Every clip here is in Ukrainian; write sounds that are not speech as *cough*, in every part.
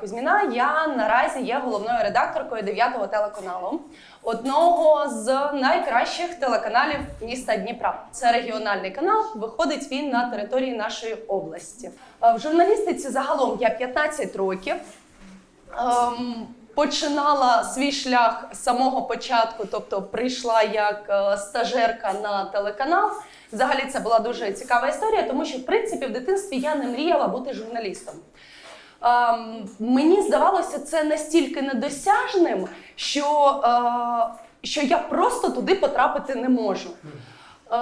Кузьміна. Я наразі є головною редакторкою 9-го телеканалу, одного з найкращих телеканалів міста Дніпра. Це регіональний канал. Виходить він на території нашої області. Е, В журналістиці загалом я 15 років. Ем, починала свій шлях з самого початку, тобто прийшла як е, стажерка на телеканал. Взагалі це була дуже цікава історія, тому що в принципі в дитинстві я не мріяла бути журналістом. Ем, мені здавалося це настільки недосяжним, що, е, що я просто туди потрапити не можу. Е,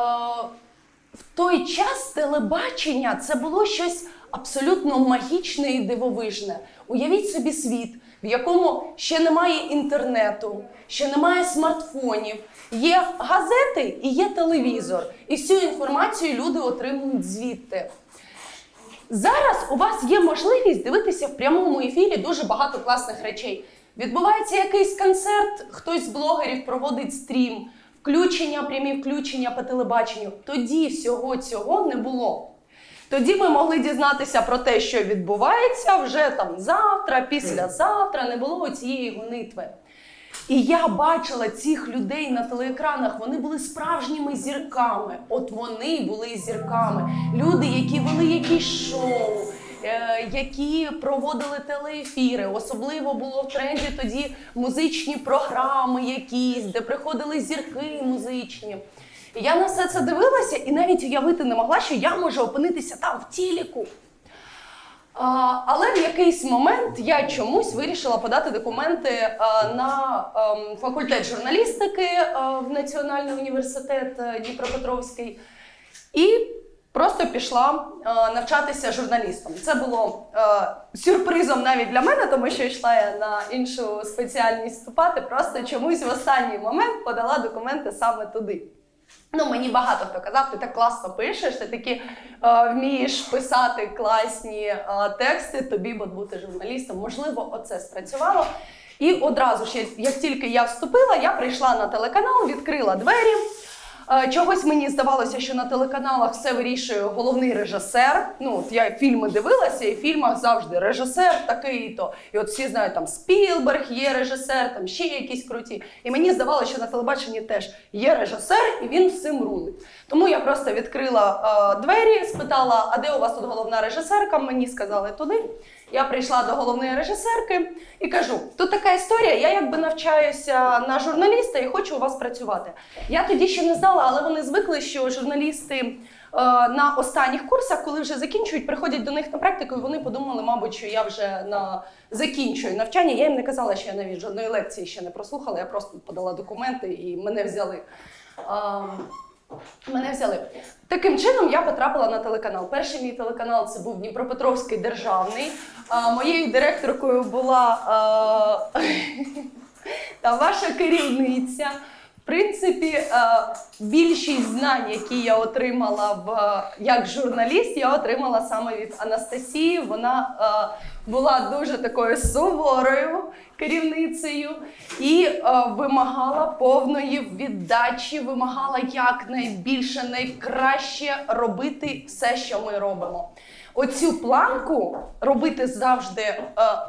в той час телебачення це було щось абсолютно магічне і дивовижне. Уявіть собі світ, в якому ще немає інтернету, ще немає смартфонів, є газети і є телевізор. І всю інформацію люди отримують звідти. Зараз у вас є можливість дивитися в прямому ефірі дуже багато класних речей. Відбувається якийсь концерт, хтось з блогерів проводить стрім, включення, прямі включення по телебаченню. Тоді всього цього не було. Тоді ми могли дізнатися про те, що відбувається вже там завтра, післязавтра, не було цієї гонитви. І я бачила цих людей на телеекранах. Вони були справжніми зірками. От вони були зірками. Люди, які вели якісь шоу, е, які проводили телеефіри. Особливо було в тренді тоді музичні програми, якісь, де приходили зірки музичні. Я на все це дивилася і навіть уявити не могла, що я можу опинитися там в тіліку. А, але в якийсь момент я чомусь вирішила подати документи е, на ем, факультет журналістики е, в Національний університет е, Дніпропетровський і просто пішла е, навчатися журналістом. Це було е, сюрпризом навіть для мене, тому що йшла я на іншу спеціальність вступати. Просто чомусь в останній момент подала документи саме туди. Ну, мені багато хто казав, ти так класно пишеш, ти такі е, вмієш писати класні е, тексти, тобі б бути журналістом. Можливо, оце спрацювало. І одразу ж, як- тільки я вступила, я прийшла на телеканал, відкрила двері. Е, Чогось мені здавалося, що на телеканалах все вирішує головний режисер. Ну, от я фільми дивилася, і в фільмах завжди режисер такий-то. І от всі знають, там Спілберг є режисер, там ще якісь круті. І мені здавалося, що на телебаченні теж є режисер, і він всім рулить. Тому я просто відкрила е, двері, спитала, а де у вас тут головна режисерка? Мені сказали туди. Я прийшла до головної режисерки і кажу: тут така історія, я якби навчаюся на журналіста і хочу у вас працювати. Я тоді ще не знала, але вони звикли, що журналісти е, на останніх курсах, коли вже закінчують, приходять до них на практику, і вони подумали, мабуть, що я вже на закінчую навчання. Я їм не казала, що я навіть жодної лекції ще не прослухала. Я просто подала документи і мене взяли. Мене взяли. Таким чином я потрапила на телеканал. Перший мій телеканал це був Дніпропетровський державний. А, моєю директоркою була а, *laughs* та ваша керівниця. Принципі, е, більшість знань, які я отримала в як журналіст, я отримала саме від Анастасії. Вона е, була дуже такою суворою керівницею і е, вимагала повної віддачі, вимагала якнайбільше, найкраще робити все, що ми робимо. Оцю планку робити завжди е,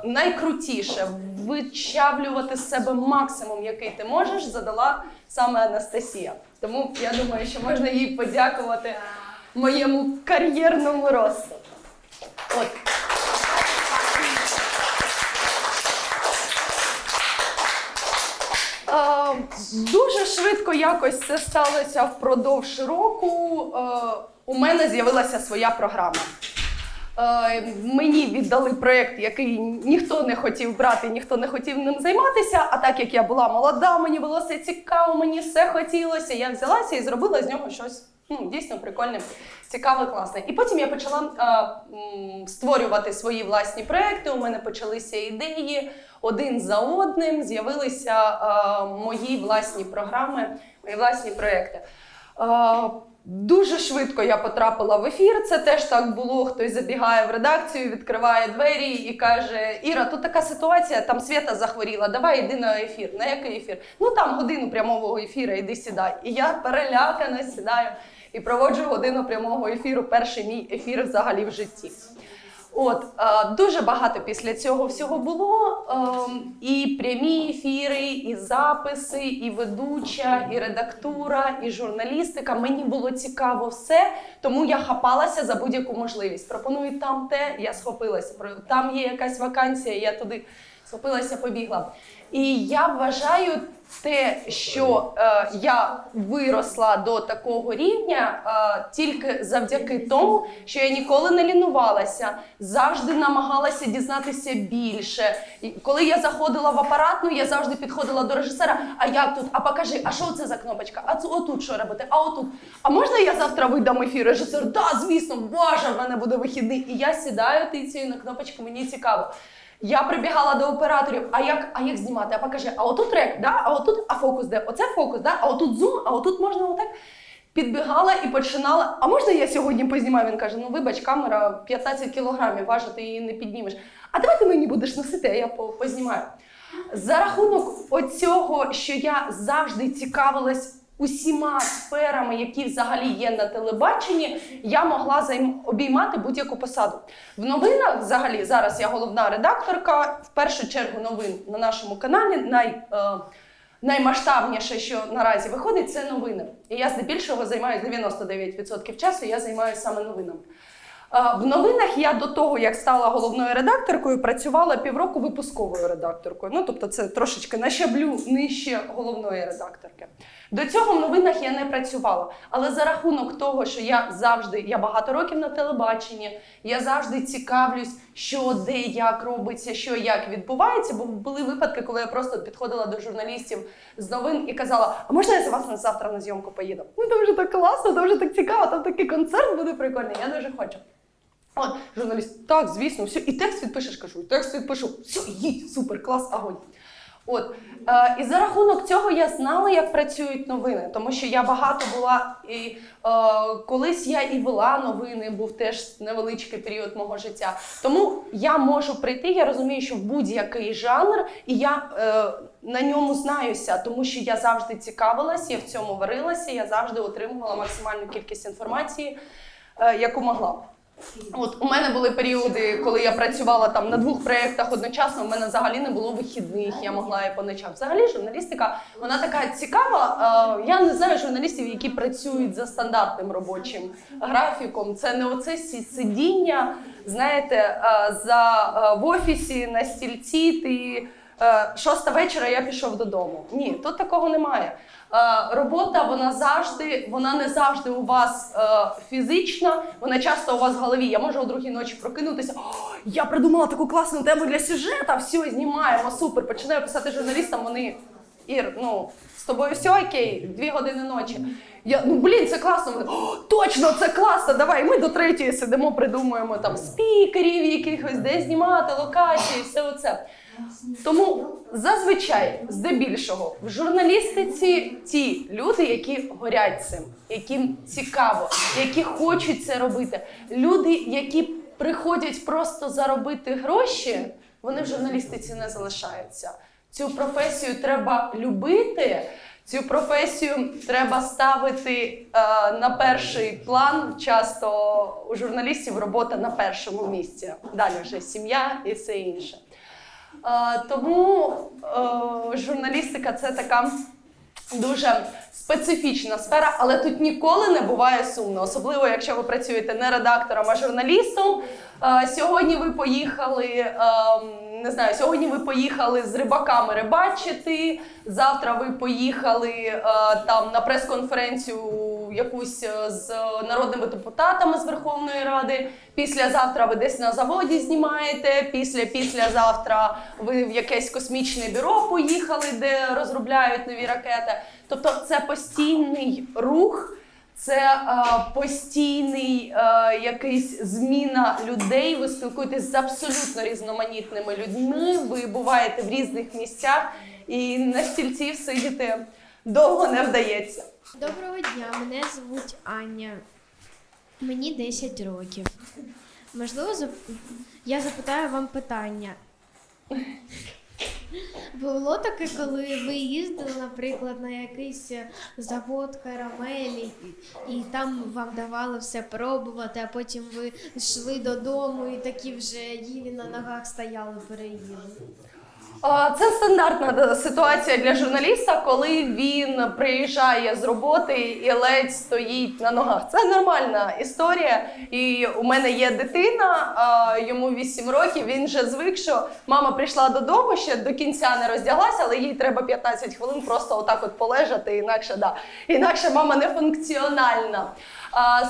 найкрутіше, вичавлювати з себе максимум, який ти можеш, задала саме Анастасія. Тому я думаю, що можна їй подякувати моєму кар'єрному росту. От. Е, Дуже швидко якось це сталося впродовж року. Е, У мене з'явилася своя програма. Е, Мені віддали проєкт, який ніхто не хотів брати, ніхто не хотів ним займатися. А так як я була молода, мені було все цікаво, мені все хотілося. Я взялася і зробила з нього щось ну, дійсно прикольне, цікаве, класне. І потім я почала е, створювати свої власні проекти. У мене почалися ідеї один за одним, з'явилися е, мої власні програми, мої власні проекти. Е, Дуже швидко я потрапила в ефір. Це теж так було. Хтось забігає в редакцію, відкриває двері і каже: Іра, тут така ситуація, там Свята захворіла. Давай йди на ефір. На який ефір? Ну там годину прямого ефіру, іди сідай. І я перелякана сідаю і проводжу годину прямого ефіру. Перший мій ефір взагалі в житті. От е, дуже багато після цього всього було. Ем, і прямі ефіри, і записи, і ведуча, і редактура, і журналістика. Мені було цікаво все, тому я хапалася за будь-яку можливість. Пропонують там те, я схопилася. Там є якась вакансія, я туди схопилася, побігла. І я вважаю те, що е, я виросла до такого рівня е, тільки завдяки тому, що я ніколи не лінувалася, завжди намагалася дізнатися більше. І коли я заходила в апаратну, я завжди підходила до режисера. А як тут? А покажи, а що це за кнопочка? А це отут що робити? А отут. А можна я завтра видам ефір? Режисер, да, звісно, боже, в мене буде вихідний. І я сідаю тицею на кнопочку, мені цікаво. Я прибігала до операторів. А як, а як знімати? А покажи, а отут рек, да? а отут, а фокус де? Оце фокус, да? а отут зум, а отут можна отак. Підбігала і починала. А можна я сьогодні познімаю? Він каже: ну вибач, камера 15 кілограмів, важить, ти її не піднімеш. А давай ти мені будеш носити, а я познімаю. За рахунок оцього, що я завжди цікавилась усіма сферами, які взагалі є на телебаченні, я могла займ... обіймати будь-яку посаду. В новинах, взагалі, зараз я головна редакторка. В першу чергу новин на нашому каналі. Най, е, наймасштабніше, що наразі виходить, це новини. І я здебільшого займаюся 99% часу, я займаюся саме новинами. В новинах я до того, як стала головною редакторкою, працювала півроку випусковою редакторкою. Ну, тобто, це трошечки на щаблю нижче головної редакторки. До цього в новинах я не працювала. Але за рахунок того, що я завжди, я багато років на телебаченні, я завжди цікавлюсь, що де, як робиться, що як відбувається. Бо були випадки, коли я просто підходила до журналістів з новин і казала: А можна я за вас на завтра на зйомку поїду? Ну, це вже так класно, це вже так цікаво, там такий концерт буде прикольний. Я дуже хочу. От, журналіст, так, звісно, все, і текст відпишеш, кажу, і текст відпишу, все, їдь, супер, клас, огонь. От, е, і за рахунок цього я знала, як працюють новини, тому що я багато була і е, колись я і вела новини, був теж невеличкий період мого життя. Тому я можу прийти, я розумію, що в будь-який жанр, і я е, на ньому знаюся, тому що я завжди цікавилась, я в цьому варилася, я завжди отримувала максимальну кількість інформації, е, яку могла. От у мене були періоди, коли я працювала там на двох проєктах одночасно. У мене взагалі не було вихідних, я могла і по ночам. Взагалі, журналістика вона така цікава. Е, Я не знаю журналістів, які працюють за стандартним робочим графіком. Це не оце сидіння, знаєте, е, за е, в офісі на стільці. Ти шоста вечора я пішов додому. Ні, тут такого немає. Е, Робота вона завжди, вона не завжди у вас е, фізична, вона часто у вас в голові. Я можу о другій ночі прокинутися. Я придумала таку класну тему для сюжета. Все, знімаємо, супер. Починаю писати журналістам. Вони Ір, ну з тобою все окей, дві години ночі. Я ну блін, це класно. Вони, точно, це класно. Давай. Ми до третьої сидимо, придумуємо там спікерів, якихось де знімати, локації, все оце. Тому зазвичай, здебільшого, в журналістиці ті люди, які горять цим, яким цікаво, які хочуть це робити. Люди, які приходять просто заробити гроші, вони в журналістиці не залишаються. Цю професію треба любити. Цю професію треба ставити е, на перший план. Часто у журналістів робота на першому місці. Далі вже сім'я і все інше. Е, тому е, журналістика це така дуже специфічна сфера, але тут ніколи не буває сумно, особливо якщо ви працюєте не редактором, а журналістом. Е, сьогодні ви поїхали. е, не знаю, сьогодні ви поїхали з рибаками рибачити. Завтра ви поїхали там на прес-конференцію якусь е, з народними депутатами з Верховної Ради. Післязавтра ви десь на заводі знімаєте. Після післязавтра ви в якесь космічне бюро поїхали, де розробляють нові ракети. Тобто, це постійний рух. Це е, постійний е, якийсь зміна людей. Ви спілкуєтесь з абсолютно різноманітними людьми. Ви буваєте в різних місцях і на стільці сидіти довго не вдається. Доброго дня, мене звуть Аня. Мені 10 років. Можливо, зап- я запитаю вам питання. Було таке, коли ви їздили, наприклад, на якийсь завод карамелі, і, там вам давали все пробувати, а потім ви йшли додому і такі вже їлі на ногах стояли, переїли. Це стандартна ситуація для журналіста, коли він приїжджає з роботи і ледь стоїть на ногах. Це нормальна історія. І у мене є дитина, йому 8 років. Він вже звик, що мама прийшла додому, ще до кінця не роздяглася, але їй треба 15 хвилин просто отак от полежати, інакше да. Інакше мама не функціональна.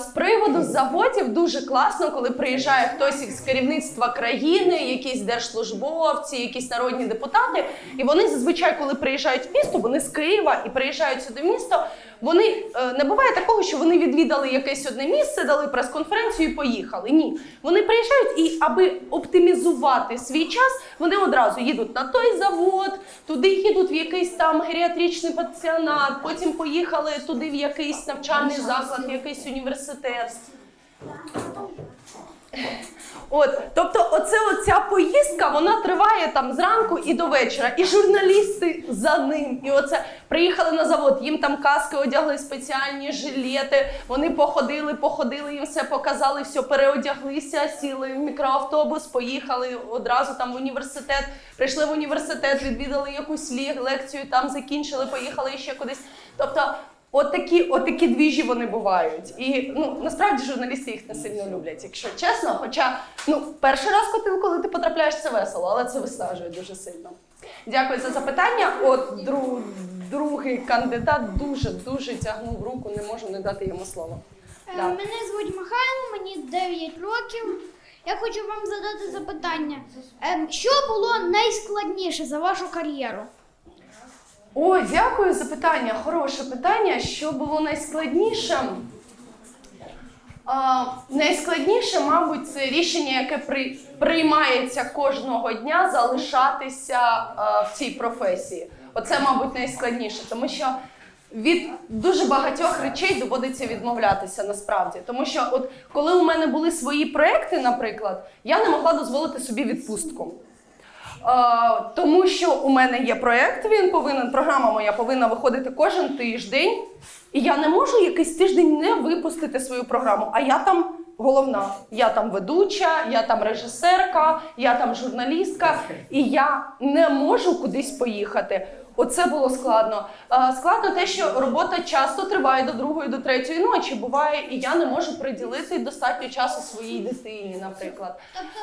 З приводу заводів дуже класно, коли приїжджає хтось із керівництва країни, якісь держслужбовці, якісь народні депутати. І вони зазвичай, коли приїжджають в місто, вони з Києва і приїжджають сюди в місто. Вони е, не буває такого, що вони відвідали якесь одне місце, дали прес-конференцію і поїхали. Ні, вони приїжджають і аби оптимізувати свій час, вони одразу їдуть на той завод, туди їдуть в якийсь там геріатричний пансіонат, потім поїхали туди в якийсь навчальний заклад, в якийсь університет. От, тобто, оце оця поїздка вона триває там зранку і до вечора. І журналісти за ним. І оце приїхали на завод, їм там каски одягли спеціальні жилети. Вони походили, походили, їм все показали, все переодяглися, сіли в мікроавтобус, поїхали одразу там в університет. Прийшли в університет, відвідали якусь лекцію, там закінчили, поїхали ще кудись. Тобто. Отакі, отакі двіжі вони бувають. І ну насправді журналісти їх не сильно люблять, якщо чесно. Хоча ну перший раз, коли, коли ти потрапляєш, це весело, але це виснажує дуже сильно. Дякую за запитання. От дру, другий кандидат дуже дуже тягнув руку, не можу не дати йому слово. Е, Да. Мене звуть Михайло, мені 9 років. Я хочу вам задати запитання. Ем, Що було найскладніше за вашу кар'єру? О, дякую за питання. Хороше питання. Що було найскладніше? А, найскладніше, мабуть, це рішення, яке при, приймається кожного дня залишатися а, в цій професії. Оце, мабуть, найскладніше, тому що від дуже багатьох речей доводиться відмовлятися насправді. Тому що, от коли у мене були свої проекти, наприклад, я не могла дозволити собі відпустку. Е, тому що у мене є проект, він повинен, програма моя повинна виходити кожен тиждень. І я не можу якийсь тиждень не випустити свою програму. А я там головна. Я там ведуча, я там режисерка, я там журналістка, і я не можу кудись поїхати. Оце було складно. Е, Складно те, що робота часто триває до другої, до третьої ночі. Буває, і я не можу приділити достатньо часу своїй дитині, наприклад. Тобто,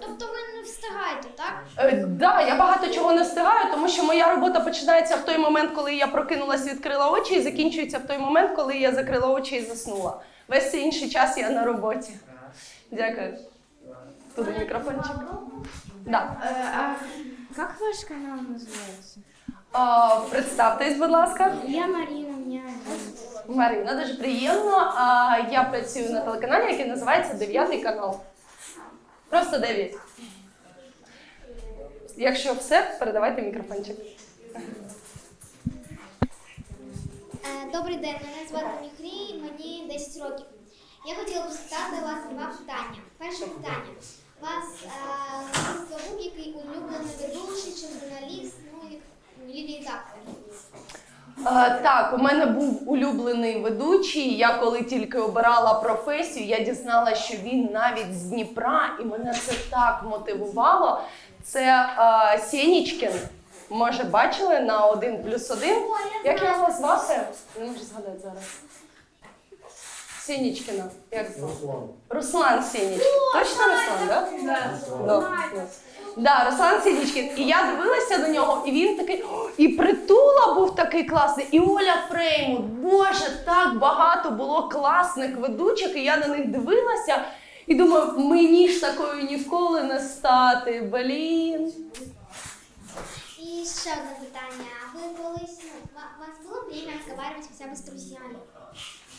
тобто ви не встигаєте, так? Е, да, я багато чого не встигаю, тому що моя робота починається в той момент, коли я прокинулась, відкрила очі, і закінчується в той момент, коли я закрила очі і заснула. Весь цей інший час я на роботі. Дякую. Туди мікрофончик. Да. а як ваш канал називається? А, представтесь, будь ласка. Я Маріна, мене Марина, дуже приємно. А, я працюю на телеканалі, який називається Дев'ятий канал. Просто 9. Якщо все, передавайте мікрофончик. Добрий день, мене звати Міхрій, мені 10 років. Я хотіла б спитати вас два питання. Перше питання. Вас е, був який улюблений ведучий чи журналіст, ну Лілії Дактор. Е, Так, у мене був улюблений ведучий. Я коли тільки обирала професію, я дізналася, що він навіть з Дніпра, і мене це так мотивувало. Це е, Сєнічкін. Може, бачили на 1 плюс 1? Як його звати? Не можу згадати зараз. Сєнічкіна. Як звати? Руслан. Руслан Сєнічкін. Точно Руслан, так? Да. Да, Руслан Сєнічкін. І я дивилася до нього, і він такий, «О, і притула був такий класний, і Оля Фреймут. Боже, так багато було класних ведучих, і я на них дивилася. І думаю, мені ж такою ніколи не стати. Блін. Ще одне питання. Ви колись, ну, у вас було время разговаривать хоча б з друзями?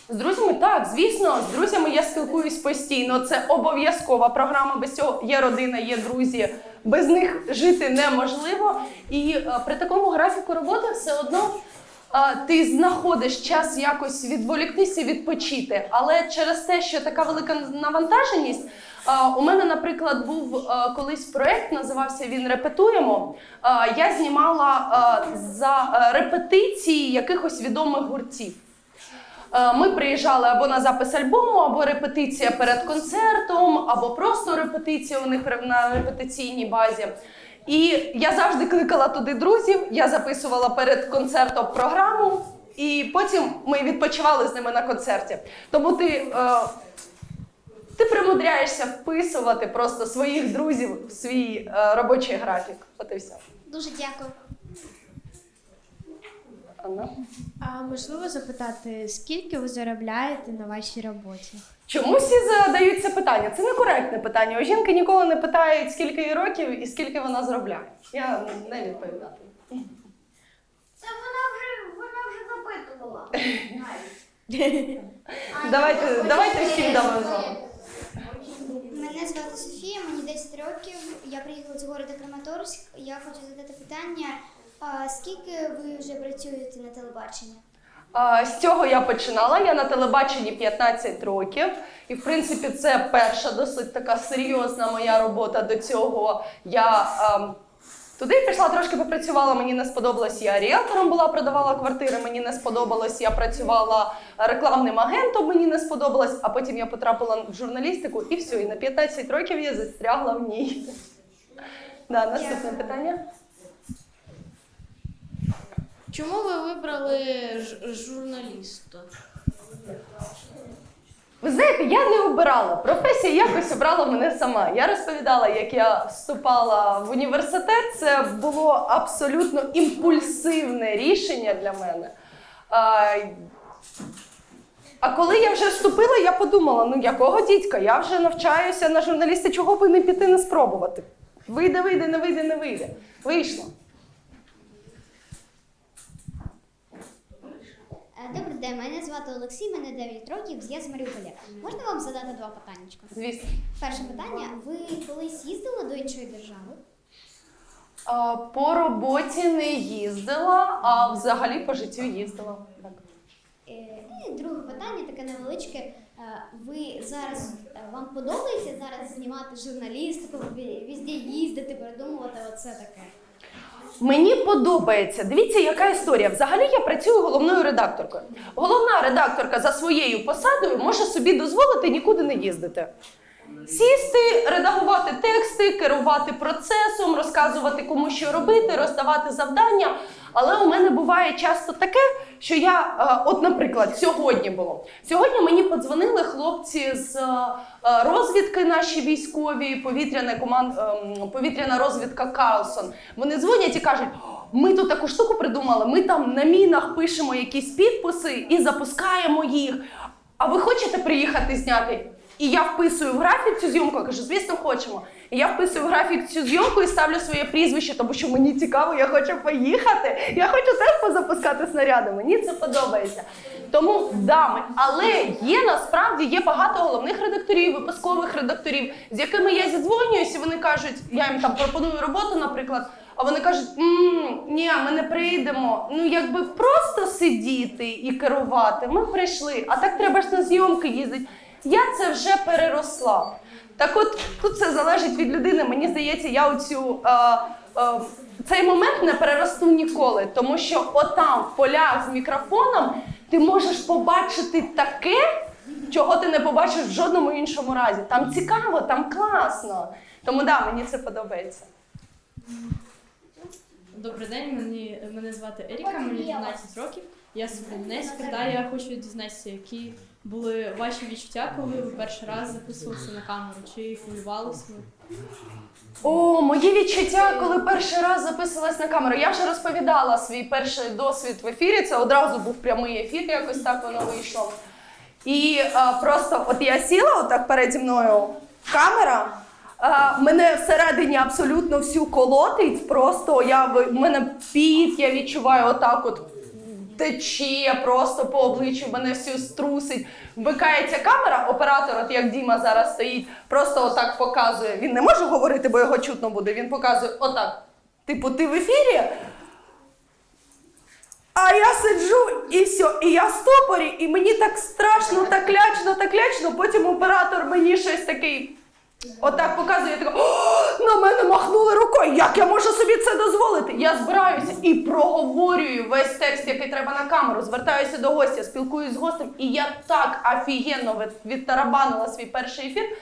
З друзями так, звісно, з друзями я спілкуюсь постійно. Це обов'язкова програма. Без цього є родина, є друзі. Без них жити неможливо. І е, при такому графіку роботи все одно ти знаходиш час якось відволіктися, відпочити. Але через те, що така велика навантаженість, У мене, наприклад, був колись проект, називався він Репетуємо. Я знімала за е, репетиції якихось відомих гуртів. Ми приїжджали або на запис альбому, або репетиція перед концертом, або просто репетиція у них на репетиційній базі. І я завжди кликала туди друзів, я записувала перед концертом програму, і потім ми відпочивали з ними на концерті. Тому ти, е, ти примудряєшся вписувати просто своїх друзів в свій е, робочий графік. От і все. Дуже дякую. Анна? А можливо запитати, скільки ви заробляєте на вашій роботі? Чому всі задають це питання? Це некоректне питання. У жінки ніколи не питають, скільки їй років і скільки вона заробляє. Я не відповідатиму. Це вона вже вона вже запитувала. *laughs* Давайте, давайте всім дамо згодом. Мене звати Софія, мені 10 років. Я приїхала з города Краматорськ. Я хочу задати питання: а, скільки ви вже працюєте на телебаченні? А, З цього я починала. Я на телебаченні 15 років. І, в принципі, це перша досить така серйозна моя робота до цього. Я ем, туди пішла, трошки попрацювала, мені не сподобалось. Я ріелтором була, продавала квартири, мені не сподобалось. Я працювала рекламним агентом, мені не сподобалось. А потім я потрапила в журналістику і все. І на 15 років я застрягла в ній. *laughs* Да, наступне питання. Чому ви вибрали ж- журналіста? Ви знаєте, я не обирала. Професія якось обрала мене сама. Я розповідала, як я вступала в університет. Це було абсолютно імпульсивне рішення для мене. А, а коли я вже вступила, я подумала: ну якого дідька? Я вже навчаюся на журналіста, чого би не піти не спробувати. Вийде, вийде, не вийде, не вийде. Вийшло. Добрий день, мене звати Олексій, мене 9 років, я з Маріуполя. Можна вам задати два питання? Звісно. Перше питання: ви колись їздили до іншої держави? А, по роботі не їздила, а взагалі по життю їздила. Так. Е, І друге питання, таке невеличке. Е, Ви зараз е, вам подобається зараз знімати журналістику, ві- везде їздити, придумувати оце таке? Мені подобається. Дивіться, яка історія. Взагалі я працюю головною редакторкою. Головна редакторка за своєю посадою може собі дозволити нікуди не їздити. Сісти, редагувати тексти, керувати процесом, розказувати кому що робити, роздавати завдання. Але у мене буває часто таке, що я, е, от, наприклад, сьогодні було. Сьогодні мені подзвонили хлопці з е, е, розвідки наші військові, повітряна команд, ем, повітряна розвідка Карлсон. Вони дзвонять і кажуть: ми тут таку штуку придумали, ми там на мінах пишемо якісь підписи і запускаємо їх. А ви хочете приїхати зняти? І я вписую в графік цю зйомку, я кажу, звісно, хочемо. І я вписую в графік цю зйомку і ставлю своє прізвище, тому що мені цікаво, я хочу поїхати. Я хочу теж позапускати снаряди. Мені це подобається. Тому да, ми- але є насправді є багато головних редакторів, випускових редакторів, з якими я зідзвонююсь, і вони кажуть, я їм там пропоную роботу, наприклад. А вони кажуть, «М, ні, ми не прийдемо. Ну, якби просто сидіти і керувати, ми прийшли. А так треба ж на зйомки їздити. Я це вже переросла. Так от тут все залежить від людини. Мені здається, я оцю. Е, е, цей момент не переросту ніколи, тому що отам, в полях з мікрофоном, ти можеш побачити таке, чого ти не побачиш в жодному іншому разі. Там цікаво, там класно. Тому да, мені це подобається. Добрий день, мені, мене звати Еріка, мені 12 років. Я з Донецька, та я хочу дізнатися, які були ваші відчуття, коли ви перший раз записувалися на камеру, чи хвилювалися ви? О, мої відчуття, коли перший раз записувалась на камеру. Я вже розповідала свій перший досвід в ефірі. Це одразу був прямий ефір, якось так воно вийшло. І а, просто от я сіла отак переді мною камера. А, мене всередині абсолютно всю колотить. Просто я в мене піт, я відчуваю отак от тече просто по обличчю, мене всю струсить. Вмикається камера, оператор, от як Діма зараз стоїть, просто отак показує. Він не може говорити, бо його чутно буде. Він показує отак. Типу, ти в ефірі. А я сиджу і все, і я в стопорі, і мені так страшно, так лячно, так лячно. Потім оператор мені щось такий. Отак показую, я така, «О, на мене махнули рукою. Як я можу собі це дозволити? Я збираюся і проговорюю весь текст, який треба на камеру. Звертаюся до гостя, спілкуюсь з гостем, і я так офігенно відтарабанила свій перший ефір.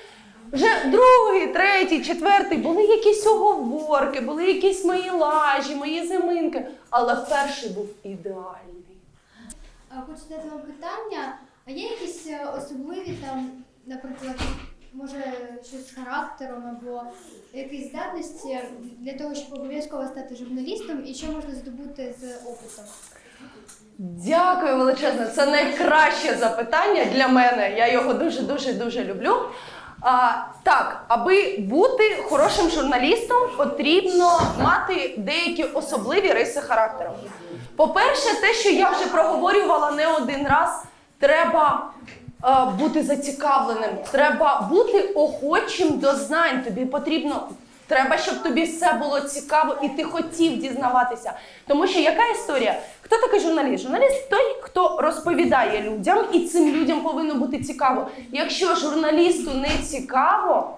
Вже другий, третій, четвертий були якісь оговорки, були якісь мої лажі, мої зиминки. Але перший був ідеальний. Хочу задати вам питання. А є якісь е, особливі там, наприклад, може щось з характером або якісь здатності для того, щоб обов'язково стати журналістом, і що можна здобути з опитом? Дякую величезне. Це найкраще запитання для мене. Я його дуже дуже дуже люблю. А, так, аби бути хорошим журналістом, потрібно мати деякі особливі риси характеру. По-перше, те, що я вже проговорювала не один раз, треба бути зацікавленим, треба бути охочим до знань. Тобі потрібно. Треба, щоб тобі все було цікаво і ти хотів дізнаватися. Тому що яка історія? Хто такий журналіст? Журналіст той, хто розповідає людям, і цим людям повинно бути цікаво. Якщо журналісту не цікаво,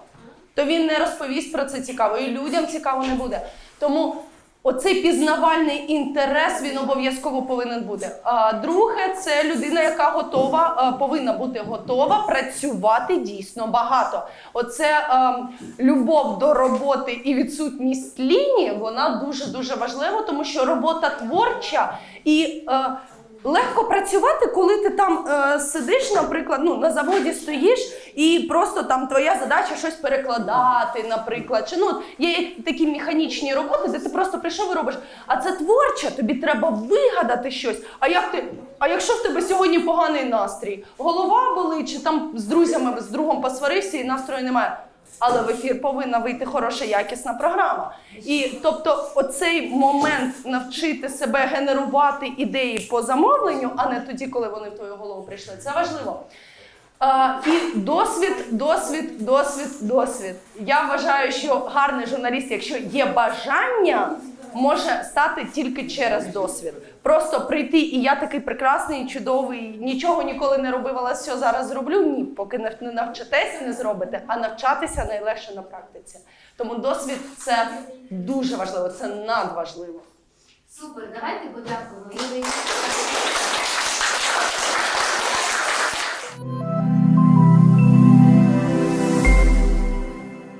то він не розповість про це цікаво, і людям цікаво не буде. Тому оцей пізнавальний інтерес він обов'язково повинен бути. А друге, це людина, яка готова, е, повинна бути готова працювати дійсно багато. Оце ем, любов до роботи і відсутність лінії, вона дуже дуже важлива, тому що робота творча і. Е, Легко працювати, коли ти там е, сидиш, наприклад, ну на заводі стоїш, і просто там твоя задача щось перекладати, наприклад. Чи ну є такі механічні роботи, де ти просто прийшов і робиш. А це творче, тобі треба вигадати щось. А як ти? А якщо в тебе сьогодні поганий настрій, голова болить, чи там з друзями з другом посварився і настрою немає. Але в ефір повинна вийти хороша якісна програма. І тобто, оцей момент навчити себе генерувати ідеї по замовленню, а не тоді, коли вони в твою голову прийшли, це важливо. А, і досвід, досвід, досвід, досвід. Я вважаю, що гарний журналіст, якщо є бажання, може стати тільки через досвід. Просто прийти, і я такий прекрасний, чудовий, нічого ніколи не робив, але все зараз зроблю. Ні, поки не навчитеся, не зробите, а навчатися найлегше на практиці. Тому досвід це дуже важливо, це надважливо. Супер, давайте подякуємо.